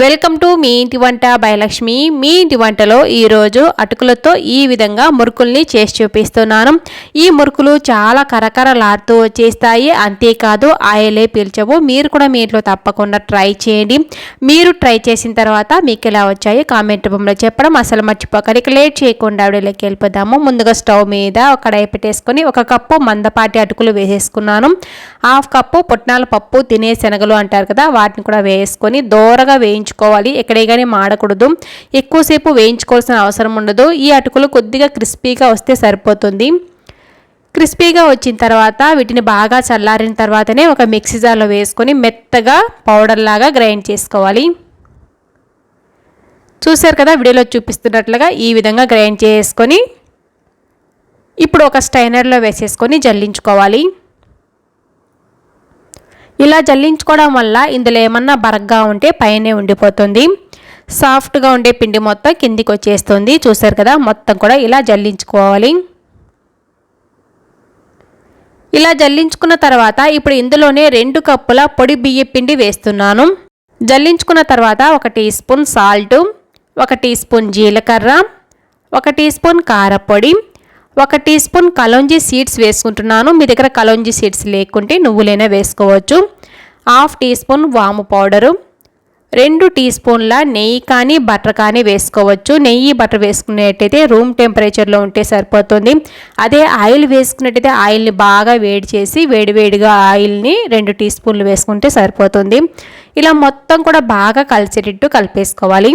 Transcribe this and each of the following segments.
Welcome to me ఇంటి వంట భయలక్ష్మి మీ ఇంటి వంటలో ఈరోజు అటుకులతో ఈ విధంగా మురుకుల్ని చేసి చూపిస్తున్నాను. ఈ మురుకులు చాలా కరకరలాడుతూ వచ్చేస్తాయి. అంతేకాదు ఆయిలే పీల్చవు. మీరు కూడా మీ ఇంట్లో తప్పకుండా ట్రై చేయండి. మీరు ట్రై చేసిన తర్వాత మీకు ఎలా వచ్చాయో కామెంట్ రూపంలో చెప్పడం అసలు మర్చిపోకరికి లేట్ చేయకుండా ఆవిడలోకి వెళ్ళిపోదాము. ముందుగా స్టవ్ మీద ఒక కడాయి పెట్టేసుకొని ఒక కప్పు మందపాటి అటుకులు వేసేసుకున్నాను. హాఫ్ కప్పు పుట్నాల పప్పు తినే శనగలు అంటారు కదా వాటిని కూడా వేసుకొని దోరగా వేయించి వేయించుకోవాలి. ఎక్కడే కానీ మాడకూడదు. ఎక్కువసేపు వేయించుకోవాల్సిన అవసరం ఉండదు. ఈ అటుకులు కొద్దిగా క్రిస్పీగా వస్తే సరిపోతుంది. క్రిస్పీగా వచ్చిన తర్వాత వీటిని బాగా చల్లారిన తర్వాతనే ఒక మిక్సీ జార్లో వేసుకొని మెత్తగా పౌడర్ లాగా గ్రైండ్ చేసుకోవాలి. చూశారు కదా వీడియోలో చూపిస్తున్నట్లుగా ఈ విధంగా గ్రైండ్ చేసుకొని ఇప్పుడు ఒక స్టైనర్లో వేసేసుకొని జల్లించుకోవాలి. ఇలా జల్లించుకోవడం వల్ల ఇందులో ఏమన్నా బరగ్గా ఉంటే పైనే ఉండిపోతుంది. సాఫ్ట్గా ఉండే పిండి మొత్తం కిందికి వచ్చేస్తుంది. చూసారు కదా మొత్తం కూడా ఇలా జల్లించుకోవాలి. ఇలా జల్లించుకున్న తర్వాత ఇప్పుడు ఇందులోనే రెండు కప్పుల పొడి బియ్య పిండి వేస్తున్నాను. జల్లించుకున్న తర్వాత ఒక టీ స్పూన్ సాల్ట్ ఒక టీ స్పూన్ జీలకర్ర ఒక టీ స్పూన్ కారపొడి ఒక టీ స్పూన్ కలోంజీ సీడ్స్ వేసుకుంటున్నాను. మీ దగ్గర కలోంజీ సీడ్స్ లేకుంటే నువ్వులైనా వేసుకోవచ్చు. హాఫ్ టీ స్పూన్ వాము పౌడరు రెండు టీ స్పూన్ల నెయ్యి కానీ బటర్ కానీ వేసుకోవచ్చు. నెయ్యి బటర్ వేసుకునేట్టయితే రూమ్ టెంపరేచర్లో ఉంటే సరిపోతుంది. అదే ఆయిల్ వేసుకున్నట్టయితే ఆయిల్ని బాగా వేడి చేసి వేడివేడిగా ఆయిల్ని రెండు టీ స్పూన్లు వేసుకుంటే సరిపోతుంది. ఇలా మొత్తం కూడా బాగా కలిసేటట్టు కలిపేసుకోవాలి.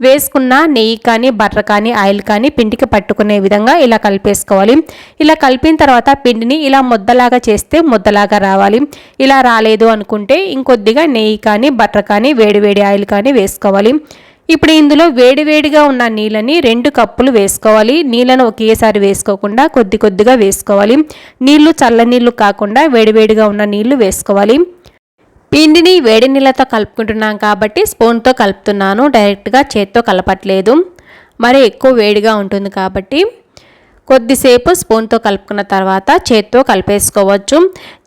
వేసుకున్న నెయ్యి కానీ బర్ర కానీ ఆయిల్ కానీ పిండికి పట్టుకునే విధంగా ఇలా కలిపేసుకోవాలి. ఇలా కలిపిన తర్వాత పిండిని ఇలా ముద్దలాగా చేస్తే ముద్దలాగా రావాలి. ఇలా రాలేదు అనుకుంటే ఇంకొద్దిగా నెయ్యి కానీ బర్ర కానీ వేడివేడి ఆయిల్ కానీ వేసుకోవాలి. ఇప్పుడు ఇందులో వేడివేడిగా ఉన్న నీళ్ళని రెండు కప్పులు వేసుకోవాలి. నీళ్ళను ఒకేసారి వేసుకోకుండా కొద్ది కొద్దిగా వేసుకోవాలి. నీళ్ళు చల్ల నీళ్ళు కాకుండా వేడివేడిగా ఉన్న నీళ్ళు వేసుకోవాలి. పిండిని వేడి నీళ్ళతో కలుపుకుంటున్నాం కాబట్టి స్పూన్తో కలుపుతున్నాను. డైరెక్ట్గా చేత్తో కలపట్లేదు. మరి ఎక్కువ వేడిగా ఉంటుంది కాబట్టి కొద్దిసేపు స్పూన్తో కలుపుకున్న తర్వాత చేత్తో కలిపేసుకోవచ్చు.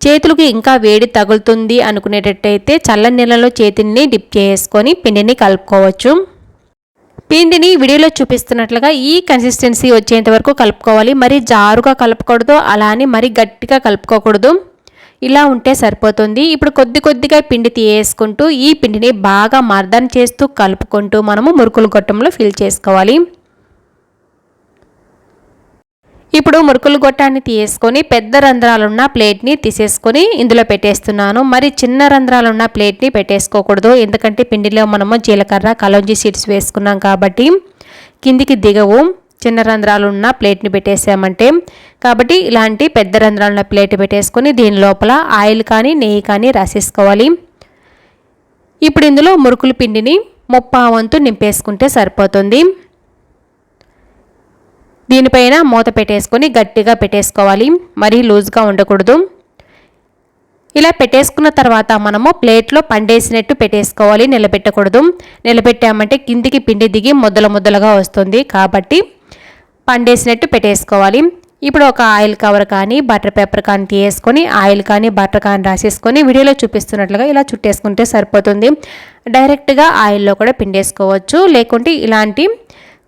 చేతులకు ఇంకా వేడి తగులుతుంది అనుకునేటట్టయితే చల్ల నీళ్ళలో చేతిని డిప్ చేసుకొని పిండిని కలుపుకోవచ్చు. పిండిని వీడియోలో చూపిస్తున్నట్లుగా ఈ కన్సిస్టెన్సీ వచ్చేంత వరకు కలుపుకోవాలి. మరి జారుగా కలుపుకూడదు అలా అని మరీ గట్టిగా కలుపుకోకూడదు. ఇలా ఉంటే సరిపోతుంది. ఇప్పుడు కొద్ది కొద్దిగా పిండి తీయేసుకుంటూ ఈ పిండిని బాగా మర్దన చేస్తూ కలుపుకుంటూ మనము మురుకులు గొట్టంలో ఫిల్ చేసుకోవాలి. ఇప్పుడు మురుకులు గొట్టాన్ని తీసేసుకొని పెద్ద రంధ్రాలున్న ప్లేట్ని తీసేసుకొని ఇందులో పెట్టేస్తున్నాను. మరి చిన్న రంధ్రాలున్న ప్లేట్ని పెట్టేసుకోకూడదు. ఎందుకంటే పిండిలో మనము జీలకర్ర కలంజీ సీడ్స్ వేసుకున్నాం కాబట్టి కిందికి దిగవు. చిన్న రంధ్రాలు ఉన్న ప్లేట్ని పెట్టేసామంటే కాబట్టి ఇలాంటి పెద్ద రంధ్రాలు ఉన్న ప్లేట్ పెట్టేసుకొని దీని లోపల ఆయిల్ కానీ నెయ్యి కానీ రాసేసుకోవాలి. ఇప్పుడు ఇందులో మురుకుల పిండిని ముప్పా వంతు నింపేసుకుంటే సరిపోతుంది. దీనిపైన మూత పెట్టేసుకొని గట్టిగా పెట్టేసుకోవాలి. మరీ లూజ్గా ఉండకూడదు. ఇలా పెట్టేసుకున్న తర్వాత మనము ప్లేట్లో పండేసినట్టు పెట్టేసుకోవాలి. నిలబెట్టకూడదు. నిలబెట్టామంటే కిందికి పిండి దిగి ముద్దల ముద్దలుగా వస్తుంది. కాబట్టి పండేసినట్టు పెట్టేసుకోవాలి. ఇప్పుడు ఒక ఆయిల్ కవర్ కానీ బటర్ పేపర్ కానీ తీసేసుకొని ఆయిల్ కానీ బటర్ కానీ రాసేసుకొని వీడియోలో చూపిస్తున్నట్లుగా ఇలా చుట్టేసుకుంటే సరిపోతుంది. డైరెక్ట్గా ఆయిల్లో కూడా పిండేసుకోవచ్చు. లేకుంటే ఇలాంటి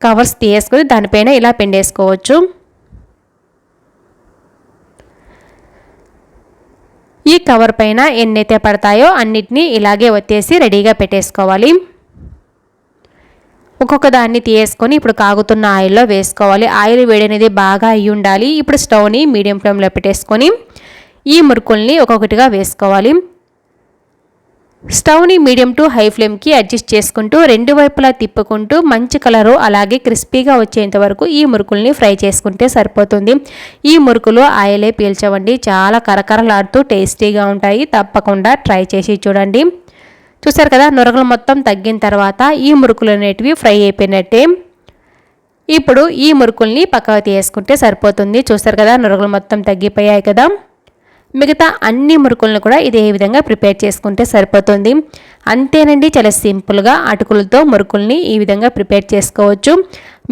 కవర్స్ తీసేసుకొని దానిపైన ఇలా పిండేసుకోవచ్చు. ఈ కవర్ పైన ఎన్నైతే పడతాయో అన్నిటినీ ఇలాగే వచ్చేసి రెడీగా పెట్టేసుకోవాలి. ఒక్కొక్క దాన్ని తీసుకొని ఇప్పుడు కాగుతున్న ఆయిల్లో వేసుకోవాలి. ఆయిల్ వేడనేది బాగా అయ్యి ఉండాలి ఇప్పుడు స్టవ్ని మీడియం ఫ్లేమ్లో పెట్టేసుకొని ఈ మురుకుల్ని ఒక్కొక్కటిగా వేసుకోవాలి. స్టవ్ని మీడియం టు హై ఫ్లేమ్కి అడ్జస్ట్ చేసుకుంటూ రెండు వైపులా తిప్పుకుంటూ మంచి కలరు అలాగే క్రిస్పీగా వచ్చేంత వరకు ఈ మురుకుల్ని ఫ్రై చేసుకుంటే సరిపోతుంది. ఈ మురుకులు ఆయిలే పీల్చవండి. చాలా కరకరలాడుతూ టేస్టీగా ఉంటాయి. తప్పకుండా ట్రై చేసి చూడండి. చూసారు కదా నురగలు మొత్తం తగ్గిన తర్వాత ఈ మురుకులు అనేటివి ఫ్రై అయిపోయినట్టే. ఇప్పుడు ఈ మురుకుల్ని పక్కకు తీసుకుంటే సరిపోతుంది. చూస్తారు కదా నురగలు మొత్తం తగ్గిపోయాయి కదా. మిగతా అన్ని మురుకులను కూడా ఇదే విధంగా ప్రిపేర్ చేసుకుంటే సరిపోతుంది. అంతేనండి చాలా సింపుల్గా అటుకులతో మురుకుల్ని ఈ విధంగా ప్రిపేర్ చేసుకోవచ్చు.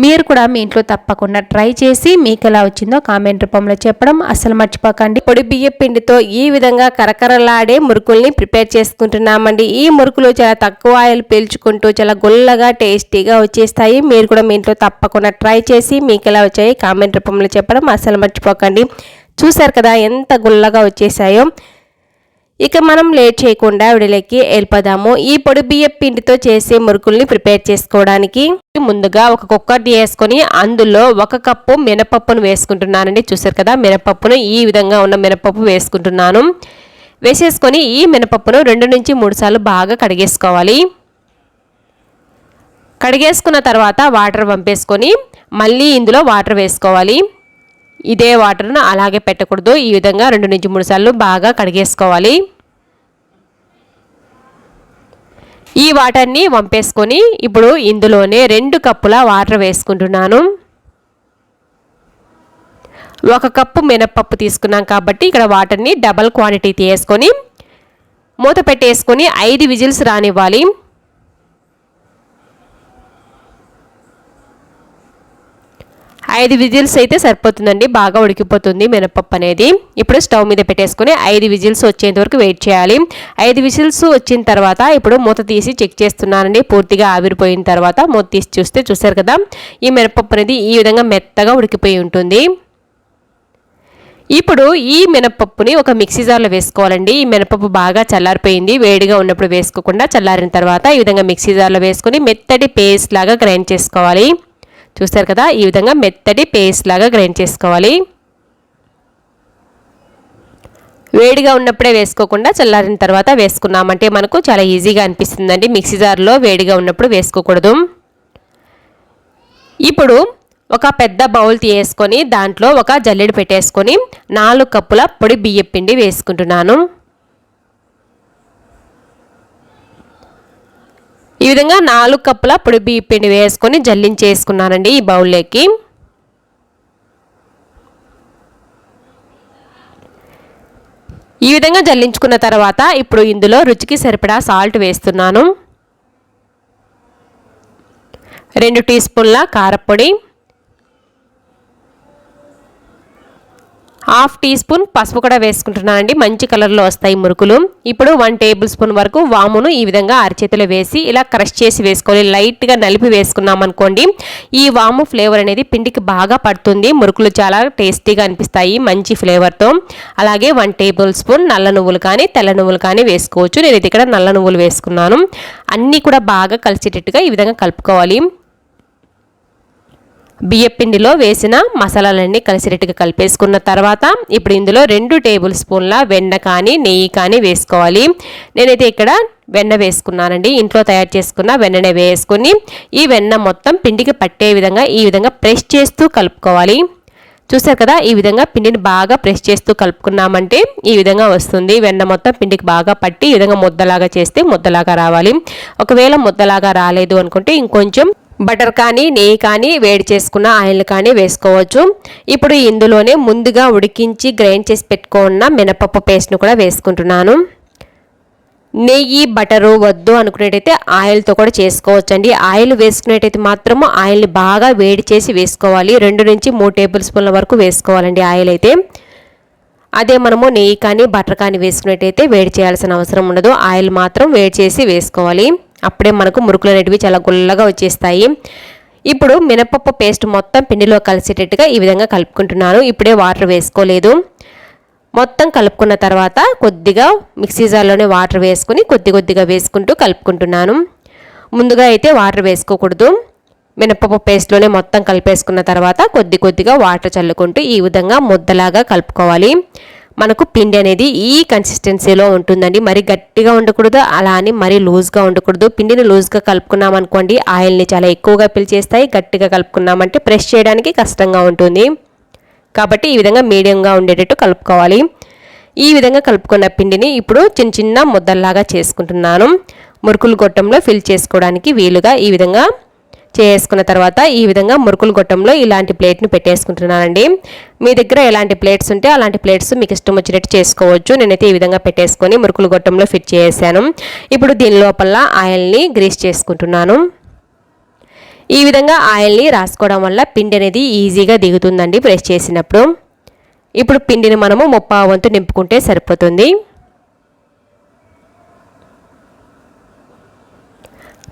మీరు కూడా మీ ఇంట్లో తప్పకుండా ట్రై చేసి మీకు ఎలా వచ్చిందో కామెంట్ రూపంలో చెప్పడం అసలు మర్చిపోకండి. పొడి బియ్య పిండితో ఈ విధంగా కరకరలాడే మురుకుల్ని ప్రిపేర్ చేసుకుంటున్నామండి. ఈ మురుకులు చాలా తక్కువ ఆయిల్ పీల్చుకుంటూ చాలా గుల్లగా టేస్టీగా వచ్చేస్తాయి. మీరు కూడా మీ ఇంట్లో తప్పకుండా ట్రై చేసి మీకు ఎలా వచ్చాయి కామెంట్ రూపంలో చెప్పడం అసలు మర్చిపోకండి. చూసారు కదా ఎంత గుల్లగా వచ్చేసాయో? ఇక మనం లేట్ చేయకుండా విడలకి వెళ్ళిపోదాము ఈ పొడి బియ్యం పిండితో చేసే మురుకుల్ని ప్రిపేర్ చేసుకోవడానికి ముందుగా ఒక కుక్కర్ వేసుకొని అందులో ఒక కప్పు మినపప్పును వేసుకుంటున్నానండి. చూసారు కదా మినపప్పును ఈ విధంగా ఉన్న మినపప్పు వేసుకుంటున్నాను. వేసేసుకొని ఈ మినపప్పును రెండు నుంచి మూడు సార్లు బాగా కడిగేసుకోవాలి. కడిగేసుకున్న తర్వాత వాటర్ పంపేసుకొని మళ్ళీ ఇందులో వాటర్ వేసుకోవాలి. ఇదే వాటర్ను అలాగే పెట్టకూడదు. ఈ విధంగా రెండు నుంచి మూడు సార్లు బాగా కడిగేసుకోవాలి. ఈ వాటర్ని వంపేసుకొని ఇప్పుడు ఇందులోనే రెండు కప్పుల వాటర్ వేసుకుంటున్నాను. ఒక కప్పు మినప్పప్పు తీసుకున్నాం కాబట్టి ఇక్కడ వాటర్ని డబల్ క్వాంటిటీ తీసుకొని మూత పెట్టేసుకొని ఐదు విజిల్స్ రానివ్వాలి. ఐదు విజిల్స్ అయితే సరిపోతుందండి. బాగా ఉడికిపోతుంది మినపప్పు అనేది. ఇప్పుడు స్టవ్ మీద పెట్టేసుకుని ఐదు విజిల్స్ వచ్చేంత వరకు వెయిట్ చేయాలి. ఐదు విజిల్స్ వచ్చిన తర్వాత ఇప్పుడు మూత తీసి చెక్ చేస్తున్నానండి. పూర్తిగా ఆవిరిపోయిన తర్వాత మూత తీసి చూస్తే చూసారు కదా? ఈ మినపప్పు అనేది ఈ విధంగా మెత్తగా ఉడికిపోయి ఉంటుంది. ఇప్పుడు ఈ మినపప్పుని ఒక మిక్సీ జార్లో వేసుకోవాలండి. ఈ మినపప్పు బాగా చల్లారిపోయింది. వేడిగా ఉన్నప్పుడు వేసుకోకుండా చల్లారిన తర్వాత ఈ విధంగా మిక్సీ జార్లో వేసుకొని మెత్తటి పేస్ట్ లాగా గ్రైండ్ చేసుకోవాలి. చూస్తారు కదా? ఈ విధంగా మెత్తటి పేస్ట్ లాగా గ్రైండ్ చేసుకోవాలి. వేడిగా ఉన్నప్పుడే వేసుకోకుండా చల్లారిన తర్వాత వేసుకున్నామంటే మనకు చాలా ఈజీగా అనిపిస్తుందండి. మిక్సీ జార్లో వేడిగా ఉన్నప్పుడు వేసుకోకూడదు. ఇప్పుడు ఒక పెద్ద బౌల్ తీసుకొని దాంట్లో ఒక జల్లెడ పెట్టేసుకొని నాలుగు కప్పుల పొడి బియ్యం పిండి వేసుకుంటున్నాను. ఈ విధంగా నాలుగు కప్పుల పొడి బియ్య పిండి వేసుకొని జల్లించేసుకున్నానండి ఈ బౌల్లోకి. ఈ విధంగా జల్లించుకున్న తర్వాత ఇప్పుడు ఇందులో రుచికి సరిపడా సాల్ట్ వేస్తున్నాను. రెండు టీ స్పూన్ల కారపొడి. హాఫ్ టీ స్పూన్ పసుపు కూడా వేసుకుంటున్నానండి మంచి కలర్లో వస్తాయి మురుకులు. ఇప్పుడు వన్ టేబుల్ స్పూన్ వరకు వామును ఈ విధంగా అరచేతిలో వేసి ఇలా క్రష్ చేసి వేసుకోవాలి. లైట్గా నలిపి వేసుకున్నాం అనుకోండి ఈ వాము ఫ్లేవర్ అనేది పిండికి బాగా పడుతుంది. మురుకులు చాలా టేస్టీగా అనిపిస్తాయి మంచి ఫ్లేవర్తో. అలాగే వన్ టేబుల్ స్పూన్ నల్ల నువ్వులు కానీ తెల్ల నువ్వులు కానీ వేసుకోవచ్చు. నేను ఇక్కడ నల్ల నువ్వులు వేసుకున్నాను. అన్నీ కూడా బాగా కలిసేటట్టుగా ఈ విధంగా కలుపుకోవాలి. బియ్యపిండిలో వేసిన మసాలాలన్నీ కలిసిరెట్టుగా కలిపేసుకున్న తర్వాత ఇప్పుడు ఇందులో రెండు టేబుల్ స్పూన్ల వెన్న కానీ నెయ్యి కానీ వేసుకోవాలి. నేనైతే ఇక్కడ వెన్న వేసుకున్నానండి. ఇంట్లో తయారు చేసుకున్న వెన్ననే వేసుకుని ఈ వెన్న మొత్తం పిండికి పట్టే విధంగా ఈ విధంగా ప్రెస్ చేస్తూ కలుపుకోవాలి. చూసారు కదా ఈ విధంగా పిండిని బాగా ప్రెస్ చేస్తూ కలుపుకున్నామంటే ఈ విధంగా వస్తుంది. వెన్న మొత్తం పిండికి బాగా పట్టి ఈ విధంగా ముద్దలాగా చేస్తే ముద్దలాగా రావాలి. ఒకవేళ ముద్దలాగా రాలేదు అనుకుంటే ఇంకొంచెం బటర్ కానీ నెయ్యి కానీ వేడి చేసుకున్న ఆయిల్ కానీ వేసుకోవచ్చు. ఇప్పుడు ఇందులోనే ముందుగా ఉడికించి గ్రైండ్ చేసి పెట్టుకున్న మినపప్పు పేస్ట్ను కూడా వేసుకుంటున్నాను. నెయ్యి బటరు వద్దు అనుకునేటైతే ఆయిల్తో కూడా చేసుకోవచ్చు అండి ఆయిల్ వేసుకునేటైతే మాత్రము ఆయిల్ని బాగా వేడి చేసి వేసుకోవాలి. రెండు నుంచి మూడు టేబుల్ స్పూన్ల వరకు వేసుకోవాలండి ఆయిల్ అయితే. అదే మనము నెయ్యి కానీ బటర్ కానీ వేసుకునేటైతే వేడి చేయాల్సిన అవసరం ఉండదు. ఆయిల్ మాత్రం వేడి చేసి వేసుకోవాలి. అప్పుడే మనకు మురుకులు అనేటివి చాలా గుల్లగా వచ్చేస్తాయి. ఇప్పుడు మినపప్పు పేస్ట్ మొత్తం పిండిలో కలిసేటట్టుగా ఈ విధంగా కలుపుకుంటున్నాను. ఇప్పుడే వాటర్ వేసుకోలేదు. మొత్తం కలుపుకున్న తర్వాత కొద్దిగా మిక్సీ జార్లోనే వాటర్ వేసుకుని కొద్ది కొద్దిగా వేసుకుంటూ కలుపుకుంటున్నాను. ముందుగా అయితే వాటర్ వేసుకోకూడదు. మినపప్పు పేస్ట్లోనే మొత్తం కలిపేసుకున్న తర్వాత కొద్ది కొద్దిగా వాటర్ చల్లుకుంటూ ఈ విధంగా ముద్దలాగా కలుపుకోవాలి. మనకు పిండి అనేది ఈ కన్సిస్టెన్సీలో ఉంటుందండి. మరి గట్టిగా ఉండకూడదు అలా అని మరీ లూజ్గా ఉండకూడదు. పిండిని లూజ్గా కలుపుకున్నాం అనుకోండి ఆయిల్ని చాలా ఎక్కువగా పిలిచేస్తాయి గట్టిగా కలుపుకున్నామంటే ప్రెస్ చేయడానికి కష్టంగా ఉంటుంది. కాబట్టి ఈ విధంగా మీడియంగా ఉండేటట్టు కలుపుకోవాలి. ఈ విధంగా కలుపుకున్న పిండిని ఇప్పుడు చిన్న చిన్న ముద్దల్లాగా చేసుకుంటున్నాను. మురుకులు గొట్టంలో ఫిల్ చేసుకోవడానికి వీలుగా ఈ విధంగా చేసుకున్న తర్వాత ఈ విధంగా మురుకులు గొట్టంలో ఇలాంటి ప్లేట్ను పెట్టేసుకుంటున్నానండి. మీ దగ్గర ఎలాంటి ప్లేట్స్ ఉంటే అలాంటి ప్లేట్స్ మీకు ఇష్టం వచ్చినట్టు చేసుకోవచ్చు. నేనైతే ఈ విధంగా పెట్టేసుకొని మురుకులు గొట్టంలో ఫిట్ చేసాను ఇప్పుడు దీని లోపల ఆయిల్ని గ్రీస్ చేసుకుంటున్నాను. ఈ విధంగా ఆయిల్ని రాసుకోవడం వల్ల పిండి అనేది ఈజీగా దిగుతుందండి ప్రెస్ చేసినప్పుడు. ఇప్పుడు పిండిని మనము ముప్పా వంతు నింపుకుంటే సరిపోతుంది.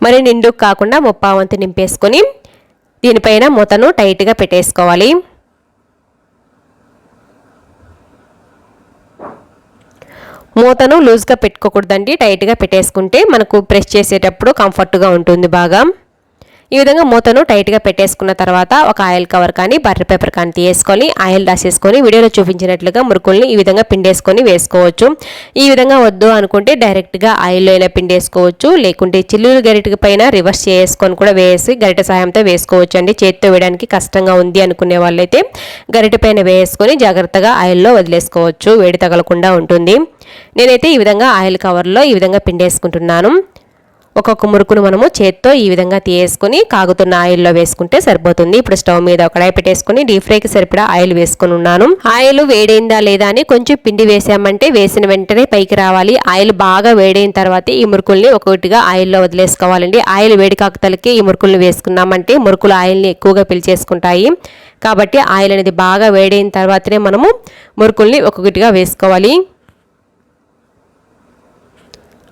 మరి నిండుకు కాకుండా ముప్పా వంతు నింపేసుకొని దీనిపైన మూతను టైట్గా పెట్టేసుకోవాలి. మూతను లూజ్గా పెట్టుకోకూడదండి. టైట్గా పెట్టేసుకుంటే మనకు ప్రెస్ చేసేటప్పుడు కంఫర్ట్గా ఉంటుంది బాగా. ఈ విధంగా మూతను టైట్గా పెట్టేసుకున్న తర్వాత ఒక ఆయిల్ కవర్ కానీ బటర్ పేపర్ కానీ తీసుకొని ఆయిల్ రాసేసుకొని వీడియోలో చూపించినట్లుగా మురుకుల్ని ఈ విధంగా పిండేసుకొని వేసుకోవచ్చు. ఈ విధంగా వద్దు అనుకుంటే డైరెక్ట్గా ఆయిల్లో అయినా పిండేసుకోవచ్చు. లేకుంటే చిల్లులు గరిట పైన రివర్స్ చేసుకొని కూడా వేసి గరిట సాయంతో వేసుకోవచ్చు అండి. చేతితో వేయడానికి కష్టంగా ఉంది అనుకునే వాళ్ళైతే గరిట పైన వేసుకొని జాగ్రత్తగా ఆయిల్లో వదిలేసుకోవచ్చు. వేడి తగలకుండా ఉంటుంది. నేనైతే ఈ విధంగా ఆయిల్ కవర్లో ఈ విధంగా పిండేసుకుంటున్నాను. ఒక్కొక్క మురుకును మనము చేత్తో ఈ విధంగా తీసుకుని కాగుతున్న ఆయిల్లో వేసుకుంటే సరిపోతుంది. ఇప్పుడు స్టవ్ మీద కడాయి పెట్టేసుకుని డీప్ ఫ్రైకి సరిపడా ఆయిల్ వేసుకుని ఉన్నాను. ఆయిల్ వేడైందా లేదా అని కొంచెం పిండి వేసామంటే వేసిన వెంటనే పైకి రావాలి. ఆయిల్ బాగా వేడైన తర్వాత ఈ మురుకుల్ని ఒక్కొక్కటిగా ఆయిల్లో వదిలేసుకోవాలండి. ఆయిల్ వేడి కాకతలకి ఈ మురుకుల్ని వేసుకున్నామంటే మురుకులు ఆయిల్ని ఎక్కువగా పిలిచేసుకుంటాయి. కాబట్టి ఆయిల్ అనేది బాగా వేడైన తర్వాతనే మనము మురుకుల్ని ఒక్కొక్కటిగా వేసుకోవాలి.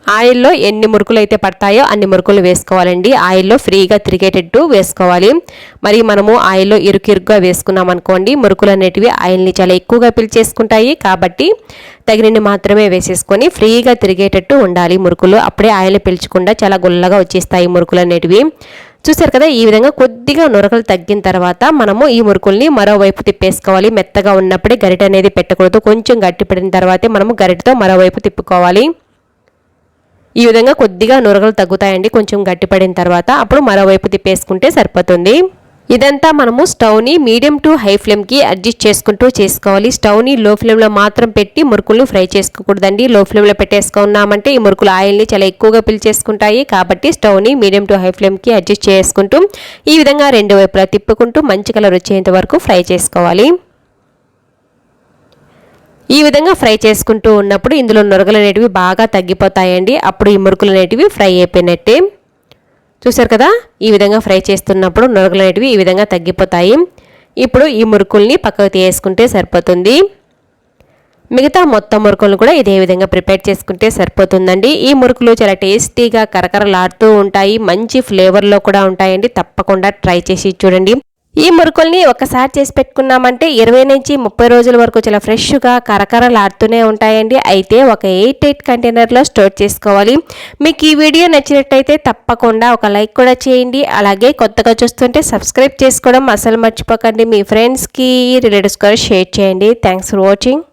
ఆయిల్లో ఎన్ని మురుకులు అయితే పడతాయో అన్ని మురుకులు వేసుకోవాలండి. ఆయిల్లో ఫ్రీగా తిరిగేటట్టు వేసుకోవాలి. మరి మనము ఆయిల్లో ఇరుకిరుగ్గా వేసుకున్నాం అనుకోండి మురుకులు అనేటివి ఆయిల్ని చాలా ఎక్కువగా పిలిచేసుకుంటాయి. కాబట్టి తగినన్ని మాత్రమే వేసేసుకొని ఫ్రీగా తిరిగేటట్టు ఉండాలి మురుకులు. అప్పుడే ఆయిల్ పిలుచకుండా చాలా గుల్లగా వచ్చేస్తాయి మురుకులు అనేటివి చూసారు కదా ఈ విధంగా కొద్దిగా నురకలు తగ్గిన తర్వాత మనము ఈ మురుకుల్ని మరోవైపు తిప్పేసుకోవాలి. మెత్తగా ఉన్నప్పుడే గరిట అనేది పెట్టకూడదు. కొంచెం గట్టి పడిన తర్వాతే మనము గరిటతో మరోవైపు తిప్పుకోవాలి. ఈ విధంగా కొద్దిగా నురగలు తగ్గుతాయండి. కొంచెం గట్టిపడిన తర్వాత అప్పుడు మరోవైపు తిప్పేసుకుంటే సరిపోతుంది. ఇదంతా మనము స్టవ్ని మీడియం టు హై ఫ్లేమ్కి అడ్జస్ట్ చేసుకుంటూ చేసుకోవాలి. స్టవ్ని లో ఫ్లేమ్లో మాత్రం పెట్టి మురుకులు ఫ్రై చేసుకోకూడదండి. లో ఫ్లేమ్లో పెట్టేసుకున్నామంటే ఈ మురుకులు ఆయిల్ని చాలా ఎక్కువగా పిలిచేసుకుంటాయి కాబట్టి స్టవ్ని మీడియం టు హై ఫ్లేమ్కి అడ్జస్ట్ చేసుకుంటూ ఈ విధంగా రెండు వైపులా తిప్పుకుంటూ మంచి కలర్ వచ్చేంత వరకు ఫ్రై చేసుకోవాలి. ఈ విధంగా ఫ్రై చేసుకుంటూ ఉన్నప్పుడు ఇందులో నురగలు అనేటివి బాగా తగ్గిపోతాయండి. అప్పుడు ఈ మురుకులు అనేటివి ఫ్రై అయిపోయినట్టే. చూసారు కదా? ఈ విధంగా ఫ్రై చేస్తున్నప్పుడు నురగలు అనేటివి ఈ విధంగా తగ్గిపోతాయి. ఇప్పుడు ఈ మురుకుల్ని పక్కకు తీసుకుంటే సరిపోతుంది. మిగతా మొత్తం మురుకులు కూడా ఇదే విధంగా ప్రిపేర్ చేసుకుంటే సరిపోతుందండి. ఈ మురుకులు చాలా టేస్టీగా కరకరలాడుతూ ఉంటాయి. మంచి ఫ్లేవర్లో కూడా ఉంటాయండి. తప్పకుండా ట్రై చేసి చూడండి. ఈ మురుకుల్ని ఒకసారి చేసి పెట్టుకున్నామంటే ఇరవై నుంచి ముప్పై రోజుల వరకు చాలా ఫ్రెష్గా కరకరలాడుతూనే ఉంటాయండి. అయితే ఒక ఎయిట్ ఎయిట్ కంటైనర్లో స్టోర్ చేసుకోవాలి. మీకు ఈ వీడియో నచ్చినట్టయితే తప్పకుండా ఒక లైక్ కూడా చేయండి. అలాగే కొత్తగా చూస్తుంటే సబ్స్క్రైబ్ చేసుకోవడం అసలు మర్చిపోకండి. మీ ఫ్రెండ్స్కి రిలేటివ్స్ కూడా షేర్ చేయండి. Thanks for watching.